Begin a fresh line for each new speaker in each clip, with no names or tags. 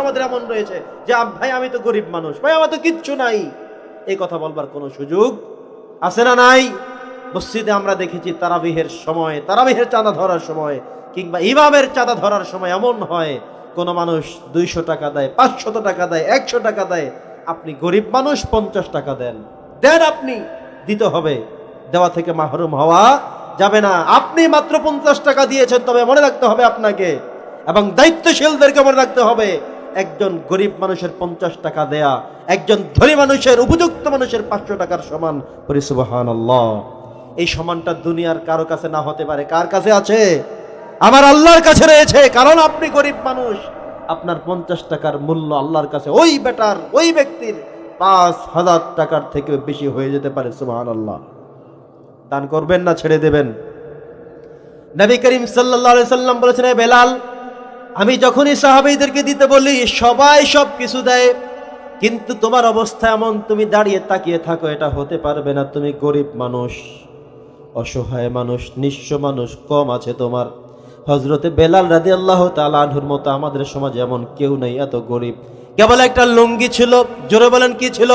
আমাদের এমন রয়েছে যে ভাই, আমি তো গরিব মানুষ। ভাই, আমার তো কিচ্ছু নাই। এই কথা বলবার কোনো সুযোগ আছে না নাই? মসজিদে আমরা দেখেছি তারাবিহের সময়, তারাবিহের চাঁদা ধরার সময়, কিংবা ইমামের চাঁদা ধরার সময় এমন হয়, কোনো মানুষ দুইশো টাকা দেয়, পাঁচশত টাকা দেয়, একশো টাকা দেয়। আপনি গরিব মানুষ, পঞ্চাশ টাকা দেন। দেন আপনি, দিতে হবে। দেওয়া থেকে মাহরুম হওয়া যাবে না। আপনি মাত্র পঞ্চাশ টাকা দিয়েছেন, তবে মনে রাখতে হবে আপনাকে। এবং দায়িত্বশীলদেরকে মনে রাখতে হবে। একজন গরিব মানুষের পঞ্চাশ টাকা দেয়া, একজন ধনী মানুষের, উপযুক্ত মানুষের পাঁচশো টাকার সমান পরিসুবাহান এই সমানটা দুনিয়ার কারও কাছে না হতে পারে। কার কাছে আছে? আমার আল্লাহর কাছে রয়েছে, কারণ আপনি গরিব মানুষ। আপনার পঞ্চাশ টাকার মূল্য আল্লাহর কাছে, ওই বেটার, ওই ব্যক্তির পাঁচ হাজার টাকার থেকে বেশি হয়ে যেতে পারে সুবাহান আল্লাহ দান করবেন না, ছেড়ে দেবেন। নবী করিম সাল্লাল্লাহু সাল্লাম বলেছেন "এ বেলাল আমি যখনই সাহাবীদেরকে দিতে বলি, সবাই সব কিছু দেয়। কিন্তু তোমার অবস্থা এমন, তুমি দাঁড়িয়ে তাকিয়ে থাকো, এটা হতে পারবে না। তুমি গরিব মানুষ, অসহায় মানুষ, নিঃস্ব মানুষ, কম আছে তোমার। হজরতে বেলাল রাদি আল্লাহ তালাহুর মতো আমাদের সমাজে এমন কেউ নেই, এত গরিব। কেবল একটা লুঙ্গি ছিল, জোরে বলেন কি ছিল?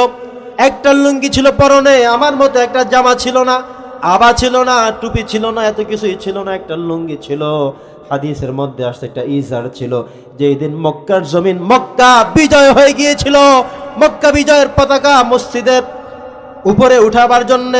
একটা লুঙ্গি ছিল পরনে, আমার মতো একটা জামা ছিল না, আবা ছিল না, টুপি ছিল না, এত কিছুই ছিল না, একটা লুঙ্গি ছিল। হাদিসের মধ্যে আসছে একটা ইজার ছিল, যেই দিন মক্কার জমিন মক্কা বিজয় হয়ে গিয়েছিল। মক্কা বিজয়ের পতাকা মসজিদের উপরে উঠাবার জন্যে,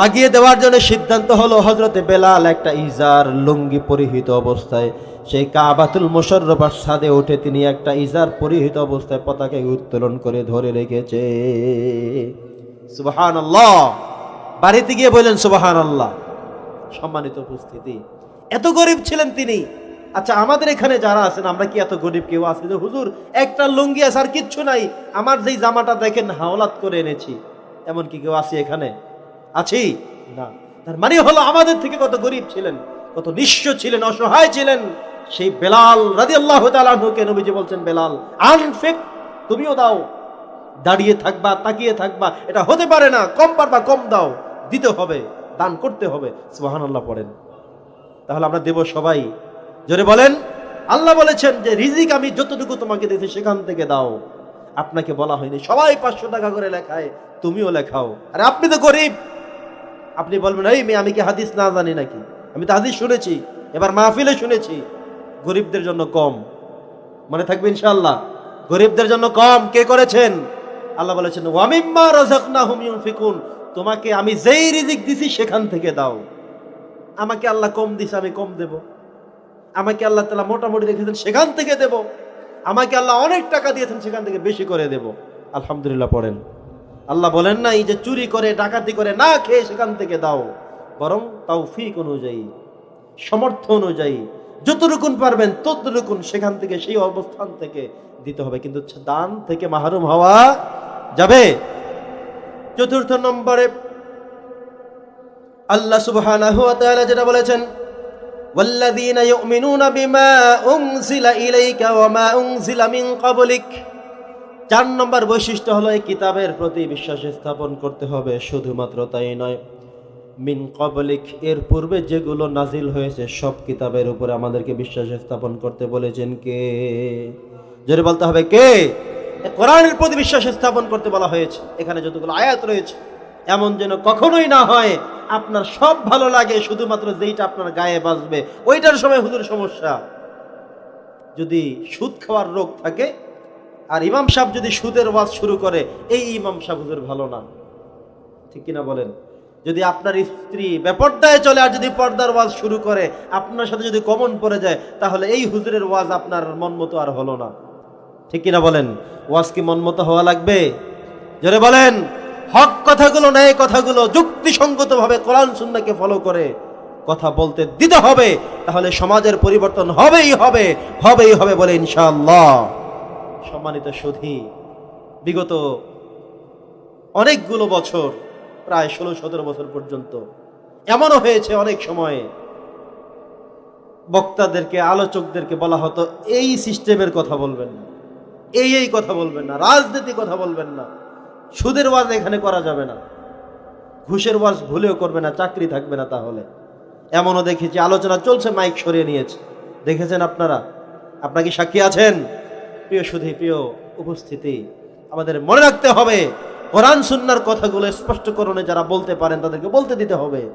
লাগিয়ে দেওয়ার জন্য সিদ্ধান্ত হলো হজরতে বেলাল একটা ইজার লুঙ্গি পরিহিত অবস্থায়। সেই কাবাতুল মোশাররফার সাদে উঠে তিনি একটা ইজার পরিহিত অবস্থায় পতাকাকে উত্তোলন করে ধরে রেখেছে। সুবাহান বাড়িতে গিয়ে বললেন সুবাহান আল্লাহ সম্মানিত উপস্থিতি। এত গরিব ছিলেন তিনি। আচ্ছা আমাদের এখানে যারা আছেন, আমরা কি এত গরিব কেউ আছে? যে হুজুর, একটা লুঙ্গি আছে আর কিচ্ছু নাই। আমার যেই জামাটা দেখেন, হাওলাত করে এনেছি। এমন কি কেউ আছে এখানে? আছি? না। তার মানে হলো আমাদের থেকে কত গরিব ছিলেন, কত নিঃস্ব ছিলেন, অসহায় ছিলেন। সেই বেলাল রাজি আল্লাহ তালুকে নবীজি বলছেন, বেলাল আনফেক তুমিও দাও। দাঁড়িয়ে থাকবা, তাকিয়ে থাকবা। এটা হতে পারে না, কম পারবা, কম দাও। দিতে হবে, দান করতে হবে। সুবাহান আল্লাহ পড়েন। তাহলে আমরা দেব সবাই। জোরে বলেন, আল্লাহ বলেছেন যে রিজিক আমি যতটুকু তোমাকে দিয়েছি সেখান থেকে দাও। আপনাকে বলা হয়নি, সবাই পাঁচশো টাকা করে লেখায়, তুমিও লেখাও। আরে আপনি তো গরিব। আপনি বলবেন, এই মেয়ে, আমি কি হাদিস না জানি নাকি? আমি তো হাদিস শুনেছি, এবার মাহফিলে শুনেছি। গরিবদের জন্য কম। মনে থাকবে ইনশাল্লাহ গরিবদের জন্য কম, কে করেছেন? আল্লাহ বলেছেন ওয়ামিম্মা রাযাকনাহুম ইউনফিকুন। তোমাকে আমি যেই রিজিক দিছি সেখান থেকে দাও। আমাকে আল্লাহ কম দিছে, আমি কম দেব। আমাকে আল্লাহ তালা মোটামুটি রেখেছেন, সেখান থেকে দেব। আমাকে আল্লাহ অনেক টাকা দিয়েছেন, সেখান থেকে বেশি করে দেব। আলহামদুলিল্লাহ পড়েন। আল্লাহ বলেন না, এই যে চুরি করে, ডাকাতি করে না খেয়ে সেখান থেকে দাও। বরং তৌফিক অনুযায়ী সমর্থ অনুযায়ী, যতটুকুন পারবেন ততটুকুন সেখান থেকে, সেই অবস্থান থেকে দিতে হবে। কিন্তু দান থেকে মাহরুম হওয়া যাবে। চতুর্থ নম্বরে আল্লাহ সুবহানাহু ওয়া তাআলা যেটা বলেছেন والذين يؤمنون بما أنزل إليك وما أنزل من قبلك চার নম্বর বৈশিষ্ট্য হলো এই কিতাবের প্রতি বিশ্বাস স্থাপন করতে হবে শুধুমাত্র তাই নয় মিন কবলিক এর পূর্বে যেগুলো নাজিল হয়েছে সব কিতাবের উপরে আমাদেরকে বিশ্বাস স্থাপন করতে বলেছেন কে জোরে বলতে হবে কে এ কোরআনের প্রতি বিশ্বাস স্থাপন করতে বলা হয়েছে এখানে যতগুলো আয়াত রয়েছে এমন যেন কখনোই না হয় আপনার সব ভালো লাগে, শুধুমাত্র যেইটা আপনার গায়ে বাজবে, ওইটার সময় হুজুর সমস্যা। যদি সুদ খাওয়ার রোগ থাকে, আর ইমাম সাহেব যদি সুদের ওয়াজ শুরু করে, এই ইমাম সাহেব হুজুর ভালো না। ঠিক কিনা বলেন? যদি আপনার স্ত্রী বেপর্দায় চলে, আর যদি পর্দার ওয়াজ শুরু করে, আপনার সাথে যদি কমন পড়ে যায়, তাহলে এই হুজুরের ওয়াজ আপনার মন মতো আর হলো না। ঠিক কিনা বলেন? ওয়াজ কি মন মতো হওয়া লাগবে? জোরে বলেন। হক কথাগুলো, ন্যায় কথাগুলো যুক্তিসঙ্গত ভাবে কোরআন, সুন্নাহকে ফলো করে কথা বলতে দিতে হবে, তাহলে সমাজের পরিবর্তন হবেই হবে হবেই হবে বলে ইনশাআল্লাহ। সম্মানিত সুধী, বিগত অনেকগুলো বছর, প্রায় ষোলো, সতেরো বছর পর্যন্ত, এমনও হয়েছে অনেক সময়ে বক্তাদেরকে, আলোচকদেরকে বলা হতো, এই সিস্টেমের কথা বলবেন না, এই এই কথা বলবেন না রাজনীতি কথা বলবেন না। সুদের ওয়াজ এখানে করা যাবে না। ঘুষের ওয়াজ ভুলেও করবে না, চাকরি থাকবে না তাহলে। এমনও দেখেছি, আলোচনা চলছে, মাইক সরিয়ে নিয়েছে। দেখেছেন আপনারা? আপনার কি সাক্ষী আছেন? প্রিয় সুধী, প্রিয় উপস্থিতি, আমাদের মনে রাখতে হবে, কোরআন সুন্নার কথাগুলো স্পষ্টকরণে যারা বলতে পারেন, তাদেরকে বলতে দিতে হবে।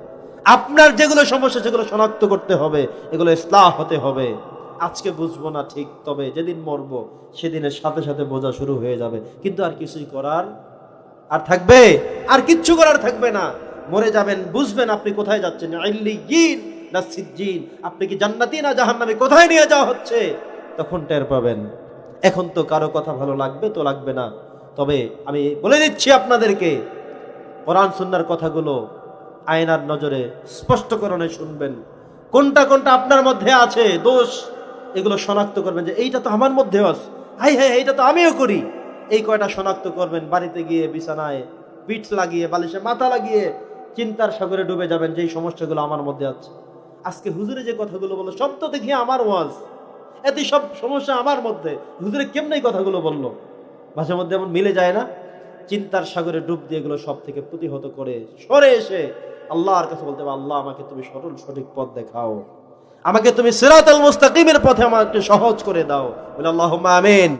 আপনার যেগুলো সমস্যা, সেগুলো শনাক্ত করতে হবে, এগুলো ইসলাহ হতে হবে। আজকে বুঝব না ঠিক, তবে যেদিন মরবো, সেদিনের সাথে সাথে বোঝা শুরু হয়ে যাবে। কিন্তু আর কিছুই করার আর থাকবে? আর কিচ্ছু করার থাকবে না। মরে যাবেন, বুঝবেন আপনি কোথায় যাচ্ছেন। না সিজ্জিন। আপনি কি জান্নাতি না জাহান্নামে? কোথায় নিয়ে যাওয়া হচ্ছে? তখন টের পাবেন। এখন তো কারও কথা ভালো লাগবে তো লাগবে না। তবে আমি বলে দিচ্ছি আপনাদেরকে, কোরআন সুন্নার কথাগুলো আয়নার নজরে স্পষ্টকরণে শুনবেন। কোনটা কোনটা আপনার মধ্যে আছে? দোষ? এগুলো শনাক্ত করবেন যে, এইটা তো আমার মধ্যেও আছে। হাই হাই, এইটা তো আমিও করি। এই কয়টা শনাক্ত করবেন? বাড়িতে গিয়ে বিছানায় পিঠ লাগিয়ে, বালিশে মাথা লাগিয়ে চিন্তার সাগরে ডুবে যাবেন, যেই সমস্যাগুলো আমার মধ্যে আছে। আজকে হুজুরে যে কথাগুলো বলল সব তো দেখি আমার ওয়াজ, এত সব সমস্যা আমার মধ্যে। হুজুরে কেমন কথাগুলো বলল? মাঝে মধ্যে এমন মিলে যায় না? চিন্তার সাগরে ডুব দিয়ে এগুলো সব থেকে প্রতিহত করে সরে এসে আল্লাহর কাছে বলতে হবে, আল্লাহ, আমাকে তুমি সরল, সঠিক পথ দেখাও। আমাকে তুমি সিরাতাল মুস্তাকিমের পথে আমাকে সহজ করে দাও। বলে আল্লাহ আমিন।